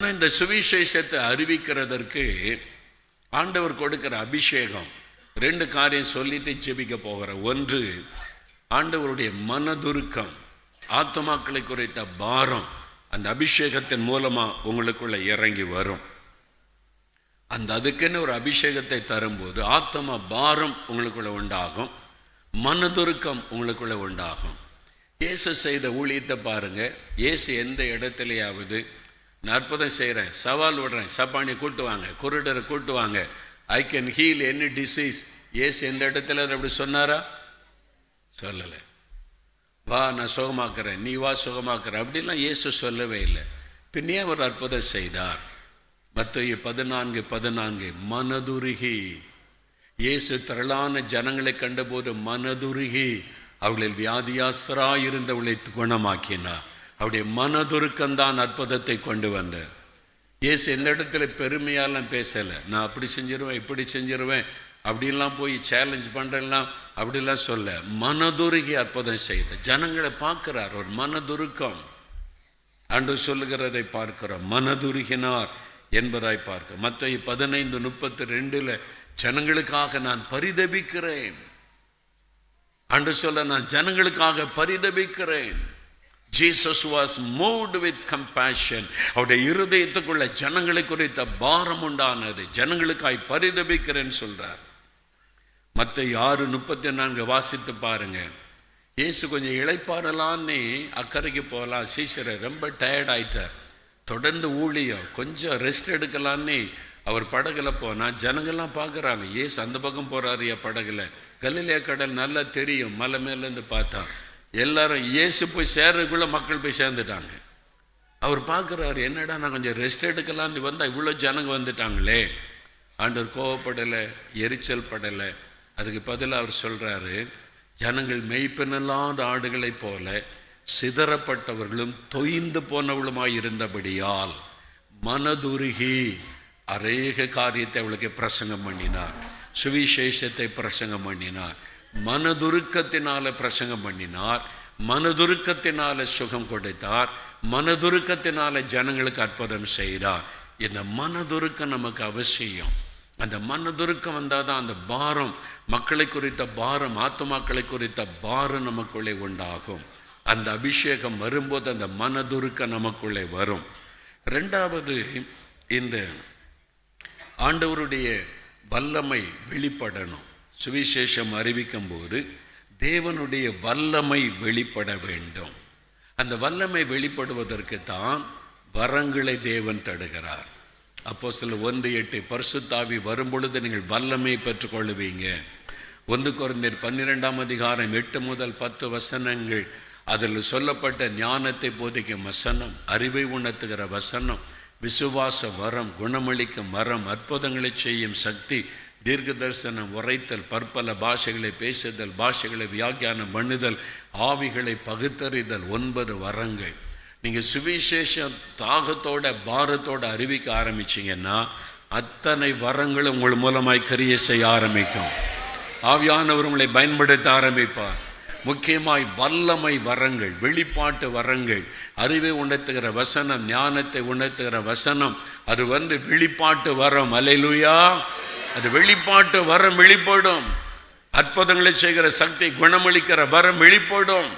இந்த சுவிசேஷத்தை அறிவிக்கிறதற்கு ஆண்டவர் கொடுக்கிற அபிஷேகம் ரெண்டு காரியம் சொல்லிட்டு ஜெபிக்க போகிற ஒன்று ஆண்டவருடைய மனதுருக்கம் ஆத்மாக்களை குறித்த பாரம் அந்த அபிஷேகத்தின் மூலமா உங்களுக்குள்ள இறங்கி வரும். அந்த அதுக்குன்னு ஒரு அபிஷேகத்தை தரும்போது ஆத்மா பாரம் உங்களுக்குள்ள உண்டாகும் மனதுருக்கம் உங்களுக்குள்ள உண்டாகும். இயேசு செய்த ஊழியத்தை பாருங்க இயேசு எந்த இடத்துலையாவது நான் அற்புதம் செய்கிறேன் சவால் விடுறேன். சப்பானி கூட்டுவாங்க குருடரை கூட்டுவாங்க I can heal any disease இயேசு எந்த இடத்துல அப்படி சொன்னாரா? சொல்லலை. வா நான் சுகமாக்குறேன். நீ வா சுகமாக்குறேன் அப்படிலாம் இயேசு சொல்லவே இல்லை. பின்னே அவர் அற்புதம் செய்தார். மத்திய பதினான்கு பதினான்கு. மனதுருகி. இயேசு திரளான ஜனங்களை கண்டபோது மனதுருகி. அவளில் வியாதியாஸ்தராக இருந்தவளை குணமாக்கினார். அவருடைய மனதுருக்கம்தான் அற்புதத்தை கொண்டு வந்தார். இயேசு எந்த இடத்துல பெருமையாலாம் பேசலை நான் அப்படி செஞ்சிருவேன் இப்படி செஞ்சிருவேன் அப்படிலாம் போய் சேலஞ்ச் பண்ணுறலாம் அப்படிலாம் சொல்ல மனதுருகி அற்புதம் செய்த ஜனங்களை பார்க்கிறார் ஒரு மனதுருக்கம். அன்று சொல்லுகிறதை பார்க்கிறோம் மனதுருகினார் என்பதாய் பார்க்க மற்ற பதினைந்து முப்பத்தி ரெண்டுல ஜனங்களுக்காக நான் பரிதபிக்கிறேன். அன்று சொல்ல நான் ஜனங்களுக்காக பரிதபிக்கிறேன். Jesus was moved with compassion அவருடைய இருதயத்துக்குள்ள ஜனங்களை குறித்த பாரம் உண்டானது. ஜனங்களுக்காய் பரிதபிக்கிறேன்னு சொல்றார். மற்ற ஆறு முப்பத்தி நான்கு வாசித்து பாருங்க. இயேசு கொஞ்சம் இழைப்பாரலான்னு அக்கறைக்கு போகலாம். சீசரை ரொம்ப டயர்ட் ஆயிட்டார். தொடர்ந்து ஊழியம் கொஞ்சம் ரெஸ்ட் எடுக்கலான்னு அவர் படகுல போனால் ஜனங்கள்லாம் பார்க்குறாங்க. ஏசு அந்த பக்கம் போகிறாருயா படகுல. கலிலியா கடல் நல்லா தெரியும். மலை மேலேருந்து பார்த்தா எல்லாரும் இயேசு போய் சேர்றதுக்குள்ளே மக்கள் போய் சேர்ந்துட்டாங்க. அவர் பார்க்குறாரு என்னடா நான் கொஞ்சம் ரெஸ்ட் எடுக்கலான்னு வந்தால் இவ்வளோ ஜனங்க வந்துட்டாங்களே. ஆண்டவர் கோவப்படலை எரிச்சல் படலை. அதுக்கு பதிலாக அவர் சொல்கிறாரு ஜனங்கள் மெய்ப்பெண்ணில்லாத ஆடுகளைப் போல சிதறப்பட்டவர்களும் தொய்ந்து போனவளுமாய் இருந்தபடியால் மனதுருகி அநேக காரியத்தை அவளுக்கு பிரசங்கம் பண்ணினார். சுவிசேஷத்தை பிரசங்கம் பண்ணினார். மனதுருக்கத்தினால பிரசங்கம் பண்ணினார். மனதுருக்கத்தினால சுகம் கொடுத்தார். மனதுருக்கத்தினால ஜனங்களுக்கு அற்புதம் செய்தார். இந்த மனதுருக்கம் நமக்கு அவசியம். அந்த மனதுருக்கம் வந்தால் தான் அந்த பாரம் மக்களை குறித்த பாரம் ஆத்மாக்களை குறித்த பாரம் நமக்குள்ளே உண்டாகும். அந்த அபிஷேகம் வரும்போது அந்த மனதுருக்கம் நமக்குள்ளே வரும். ரெண்டாவது இந்த ஆண்டவருடைய வல்லமை வெளிப்படணும். சுவிசேஷம் அறிவிக்கும் போது தேவனுடைய வல்லமை வெளிப்பட வேண்டும். அந்த வல்லமை வெளிப்படுவதற்கு தான் வரங்களை தேவன் தடுகிறார் அப்போ சில ஒன்று எட்டு பரிசுத்தாவி வரும்பொழுது நீங்கள் வல்லமை பெற்றுக்கொள்ளுவீங்க. ஒன்று குறைந்தர் பன்னிரெண்டாம் அதிகாரம் எட்டு முதல் பத்து வசனங்கள். அதில் சொல்லப்பட்ட ஞானத்தை போதிக்கும் வசனம் அறிவை உணர்த்துகிற வசனம் விசுவாச வரம் குணமளிக்கும் வரம் அற்புதங்களை செய்யும் சக்தி தீர்க்க தரிசனம் உரைத்தல் பற்பல பாஷைகளை பேசுதல் பாஷைகளை வியாக்கியானம் பண்ணுதல் ஆவிகளை பகுத்தறிதல் ஒன்பது வரங்கள். நீங்கள் சுவிசேஷம் தாகத்தோட பாரத்தோட அறிவிக்க ஆரம்பிச்சிங்கன்னா அத்தனை வரங்களும் உங்கள் மூலமாய் கரிய செய்ய ஆரம்பிக்கும். ஆவியானவர் உங்களை பயன்படுத்த ஆரம்பிப்பார். முக்கியமாய் வல்லமை வரங்கள் வெளிப்பாட்டு வரங்கள். அறிவை உணர்த்துகிற வசனம் ஞானத்தை உணர்த்துகிற வசனம். அது வந்து வெளிப்பாட்டு வரம். அலையிலுயா அது வெளிப்பாட்டு வரம் வெளிப்படும். அற்புதங்களை செய்கிற சக்தி குணமளிக்கிற வரம் வெளிப்படும்.